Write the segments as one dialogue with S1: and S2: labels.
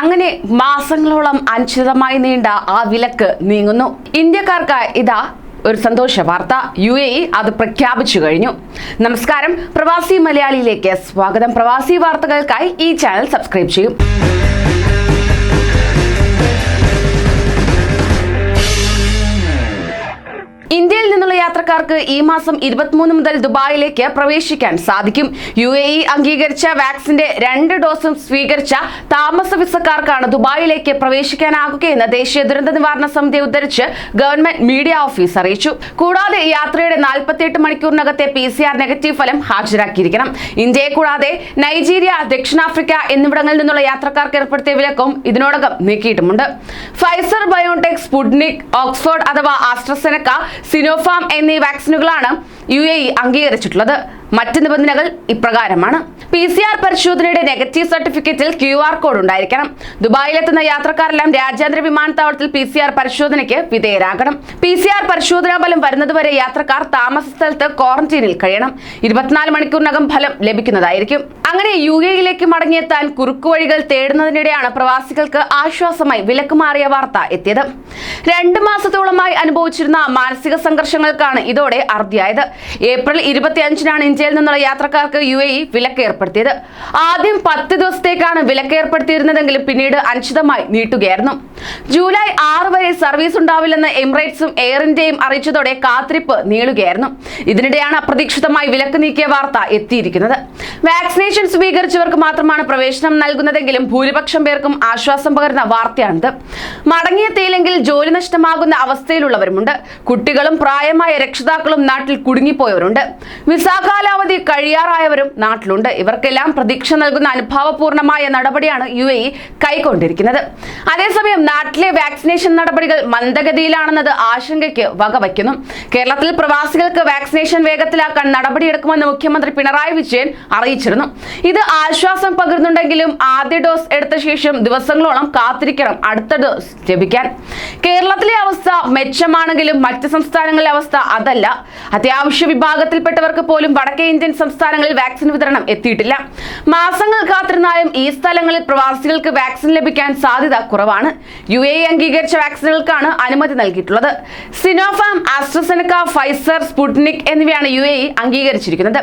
S1: അങ്ങനെ മാസങ്ങളോളം അനിശ്ചിതമായി നീണ്ട ആ വിലക്ക് നീങ്ങുന്നു ഇന്ത്യക്കാർക്ക് ഇതാ ഒരു സന്തോഷ വാർത്ത യു എ അത് പ്രഖ്യാപിച്ചു കഴിഞ്ഞു നമസ്കാരം പ്രവാസി മലയാളിയിലേക്ക് സ്വാഗതം പ്രവാസി വാർത്തകൾക്കായി ഈ ചാനൽ സബ്സ്ക്രൈബ് ചെയ്യും ഇന്ത്യയിൽ നിന്നുള്ള യാത്രക്കാർക്ക് ഈ മാസം ഇരുപത്തിമൂന്ന് മുതൽ ദുബായിലേക്ക് പ്രവേശിക്കാൻ സാധിക്കും യു എ ഇ അംഗീകരിച്ച വാക്സിന്റെ രണ്ട് ഡോസും സ്വീകരിച്ച താമസ വിസക്കാർക്കാണ് ദുബായിലേക്ക് പ്രവേശിക്കാനാകുകയെന്ന് ദേശീയ ദുരന്ത നിവാരണ സമിതി ഉദ്ധരിച്ച് ഗവൺമെന്റ് മീഡിയ ഓഫീസ് അറിയിച്ചു കൂടാതെ യാത്രയുടെ നാൽപ്പത്തിയെട്ട് മണിക്കൂറിനകത്തെ പി സി ആർ നെഗറ്റീവ് ഫലം ഹാജരാക്കിയിരിക്കണം ഇന്ത്യയെ കൂടാതെ നൈജീരിയ ദക്ഷിണാഫ്രിക്ക എന്നിവിടങ്ങളിൽ നിന്നുള്ള യാത്രക്കാർക്ക് ഏർപ്പെടുത്തിയ വിലക്കും ഇതിനോടകം നീക്കിയിട്ടുമുണ്ട് ഫൈസർ ബയോടെക് സ്പുട്നിക് ഓക്സ്ഫോർഡ് അഥവാ ആസ്ട്രസെനക്ക സിനോഫാം എന്നീ വാക്സിനുകളാണ് യു എ ഇ അംഗീകരിച്ചിട്ടുള്ളത് മറ്റ് നിബന്ധനകൾ ഇപ്രകാരമാണ് പി സി ആർ പരിശോധനയുടെ നെഗറ്റീവ് സർട്ടിഫിക്കറ്റിൽ ക്യു ആർ കോഡ് ഉണ്ടായിരിക്കണം ദുബായിലെത്തുന്ന യാത്രക്കാരെല്ലാം രാജ്യാന്തര വിമാനത്താവളത്തിൽ പി സി ആർ പരിശോധനയ്ക്ക് വിധേയരാകണം പി സി ആർ പരിശോധനാ ഫലം വരുന്നതുവരെ യാത്രക്കാർ താമസ സ്ഥലത്ത് ക്വാറന്റീനിൽ കഴിയണം ഇരുപത്തിനാല് മണിക്കൂറിനകം ഫലം ലഭിക്കുന്നതായിരിക്കും അങ്ങനെ യു എയിലേക്ക് മടങ്ങിയെത്താൻ കുറുക്കുവഴികൾ തേടുന്നതിനിടെയാണ് പ്രവാസികൾക്ക് ആശ്വാസമായി വിലക്കുമാറിയ വാർത്ത എത്തിയത് രണ്ട് മാസത്തോളമായി അനുഭവിച്ചിരുന്ന മാനസിക സംഘർഷങ്ങൾക്കാണ് ഇതോടെ അർദ്ധിയായത് ഏപ്രിൽ അഞ്ചിനാണ് ഇന്ത്യയിൽ നിന്നുള്ള യാത്രക്കാർക്ക് യു എ ഇ ആദ്യം പത്ത് ദിവസത്തേക്കാണ് ഏർപ്പെടുത്തിയിരുന്നതെങ്കിലും പിന്നീട് അനിശ്ചിതമായി നീട്ടുകയായിരുന്നു ജൂലൈ ആറ് വരെ സർവീസ് ഉണ്ടാവില്ലെന്ന് എമിറേറ്റ്സും എയർ ഇന്ത്യയും അറിയിച്ചതോടെ കാത്തിരിപ്പ് നീളുകയായിരുന്നു ഇതിനിടെയാണ് അപ്രതീക്ഷിതമായി വിലക്ക് നീക്കിയ വാർത്ത എത്തിയിരിക്കുന്നത് വാക്സിനേഷൻ സ്വീകരിച്ചവർക്ക് മാത്രമാണ് പ്രവേശനം നൽകുന്നതെങ്കിലും ഭൂരിപക്ഷം പേർക്കും ആശ്വാസം പകരുന്ന വാർത്തയാണിത് മടങ്ങിയെത്തിയില്ലെങ്കിൽ ജോലി ജോലി നഷ്ടമാകുന്ന അവസ്ഥയിലുള്ളവരുമുണ്ട് കുട്ടികളും പ്രായമായ രക്ഷിതാക്കളും നാട്ടിൽ കുടുങ്ങിപ്പോയവരുണ്ട് വിസ കാലാവധി കഴിയാറായവരും നാട്ടിലുണ്ട് ഇവർക്കെല്ലാം പ്രതീക്ഷ നൽകുന്ന അനുഭാവപൂർണമായ നടപടിയാണ് യു എ കൈക്കൊണ്ടിരിക്കുന്നത് അതേസമയം നാട്ടിലെ വാക്സിനേഷൻ നടപടികൾ മന്ദഗതിയിലാണെന്നത് ആശങ്കയ്ക്ക് വകവയ്ക്കുന്നു കേരളത്തിൽ പ്രവാസികൾക്ക് വാക്സിനേഷൻ വേഗത്തിലാക്കാൻ നടപടിയെടുക്കുമെന്ന് മുഖ്യമന്ത്രി പിണറായി വിജയൻ അറിയിച്ചിരുന്നു ഇത് ആശ്വാസം പകരുന്നുണ്ടെങ്കിലും ആദ്യ ഡോസ് എടുത്ത ശേഷം ദിവസങ്ങളോളം കാത്തിരിക്കണം അടുത്ത ഡോസ് ലഭിക്കാൻ കേരളത്തിലെ അവസ്ഥ മെച്ചമാണെങ്കിലും മറ്റ് സംസ്ഥാനങ്ങളിലെ അവസ്ഥ അതല്ല അത്യാവശ്യ വിഭാഗത്തിൽപ്പെട്ടവർക്ക് പോലും വടക്കേ ഇന്ത്യൻ സംസ്ഥാനങ്ങളിൽ വാക്സിൻ വിതരണം എത്തിയിട്ടില്ല മാസങ്ങൾ കാത്തിരുന്ന കാര്യം ഈ സ്ഥലങ്ങളിൽ പ്രവാസികൾക്ക് വാക്സിൻ ലഭിക്കാൻ സാധ്യത കുറവാണ് യു എ അംഗീകരിച്ച വാക്സിനുകൾക്കാണ് അനുമതി നൽകിയിട്ടുള്ളത് സിനോഫാം ആസ്ട്രസെനക്ക ഫൈസർ സ്പുട്നിക് എന്നിവയാണ് യു എ അംഗീകരിച്ചിരിക്കുന്നത്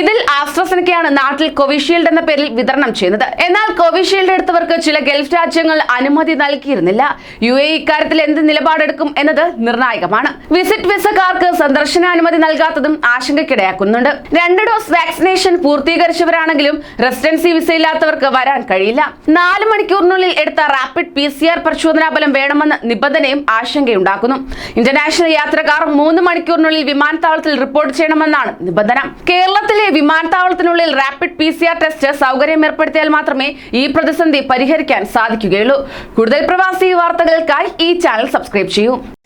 S1: ഇതിൽ ആസ്ട്രസെനക്കയാണ് നാട്ടിൽ കോവിഷീൽഡ് എന്ന പേരിൽ വിതരണം ചെയ്യുന്നത് എന്നാൽ കോവിഷീൽഡ് എടുത്തവർക്ക് ചില ഗൾഫ് രാജ്യങ്ങൾ അനുമതി നൽകിയിരുന്നില്ല യു എ ഇക്കാര്യത്തിൽ എന്ത് നിലപാടെടുക്കും എന്നത് നിർണായകമാണ് വിസിറ്റ് വിസക്കാർക്ക് സന്ദർശനാനുമതി നൽകാത്തതും ആശങ്കയ്ക്കിടയാക്കുന്നുണ്ട് രണ്ട് ഡോസ് വാക്സിനേഷൻ പൂർത്തീകരിച്ചവരാണെങ്കിലും റെസിഡൻസി വിസയില്ലാത്തവർക്ക് യാത്രക്കാർക്ക് വരാൻ കഴിയില്ല നാല് മണിക്കൂറിനുള്ളിൽ എടുത്ത റാപ്പിഡ് പി സി ആർ പരിശോധനാ ഫലം വേണമെന്ന നിബന്ധനയും ആശങ്കയുണ്ടാക്കുന്നു ഇന്റർനാഷണൽ യാത്രക്കാർ മൂന്ന് മണിക്കൂറിനുള്ളിൽ വിമാനത്താവളത്തിൽ റിപ്പോർട്ട് ചെയ്യണമെന്നാണ് നിബന്ധന കേരളത്തിലെ വിമാനത്താവളത്തിനുള്ളിൽ rapid P C R test സൗകര്യം ഏർപ്പെടുത്തിയാൽ മാത്രമേ ഈ പ്രതിസന്ധി പരിഹരിക്കാൻ സാധിക്കുകയുള്ളൂ കൂടുതൽ പ്രവാസി വാർത്തകൾക്കായി ഈ ചാനൽ സബ്സ്ക്രൈബ് ചെയ്യൂ